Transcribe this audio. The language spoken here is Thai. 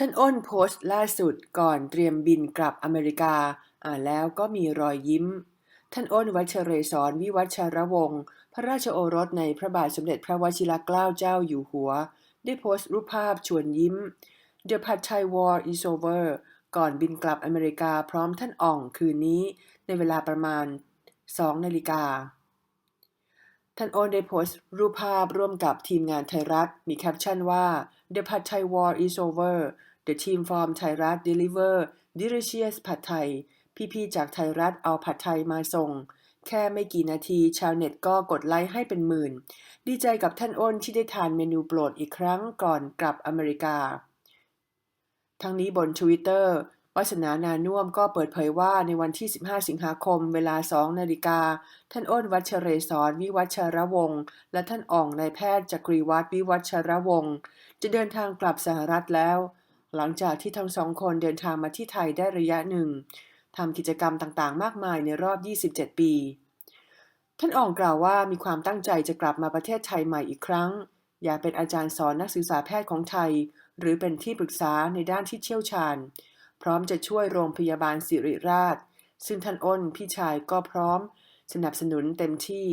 ท่านอ้นโพสต์ล่าสุดก่อนเตรียมบินกลับอเมริกา อ่านแล้วก็มีรอยยิ้ม ท่านอ้นวัชเรศรวิวัชรวงศ์พระราชโอรสในพระบาทสมเด็จพระวชิรเกล้าเจ้าอยู่หัว ได้โพสต์รูปภาพชวนยิ้ม The Pad Thai War is over ก่อนบินกลับอเมริกาพร้อมท่านอ่องคืนนี้ ในเวลาประมาณ 2 นาฬิกาท่านโอนได้โพสต์รูปภาพร่วมกับทีมงานไทยรัฐ มีแคปชั่นว่า The Pad Thai War is over The team from ไทยรัฐ deliver delicious ผัดไทย พี่ๆ จากไทยรัฐเอาผัดไทยมาส่ง แค่ไม่กี่นาทีชาวเน็ตก็กดไลค์ให้เป็นหมื่น ดีใจกับท่านอ้นที่ได้ทานเมนูโปรดอีกครั้งก่อนกลับอเมริกา ทั้งนี้บนทวิตเตอร์วัฒนานานุ่มก็เปิดเผยว่าในวันที่ 15 สิงหาคม เวลา 2 นาฬิกา ท่านอ้นวัชเรศรวิวัชรวงศ์และท่านอ่องนายแพทย์จักรีวัฒน์วิวัชรวงศ์จะเดินทางกลับสหรัฐแล้ว หลังจากที่ทั้งสองคนเดินทางมาที่ไทยได้ระยะหนึ่งทำกิจกรรมต่างๆ มากมายในรอบ 27 ปี ท่านอ่องกล่าวว่ามีความตั้งใจจะกลับมาประเทศไทยใหม่อีกครั้ง อยากเป็นอาจารย์สอนนักศึกษาแพทย์ของไทย หรือเป็นที่ปรึกษาในด้านที่เชี่ยวชาญ พร้อมจะช่วยโรงพยาบาลสิริราช ซึ่งท่านอ้นพี่ชายก็พร้อม สนับสนุนเต็มที่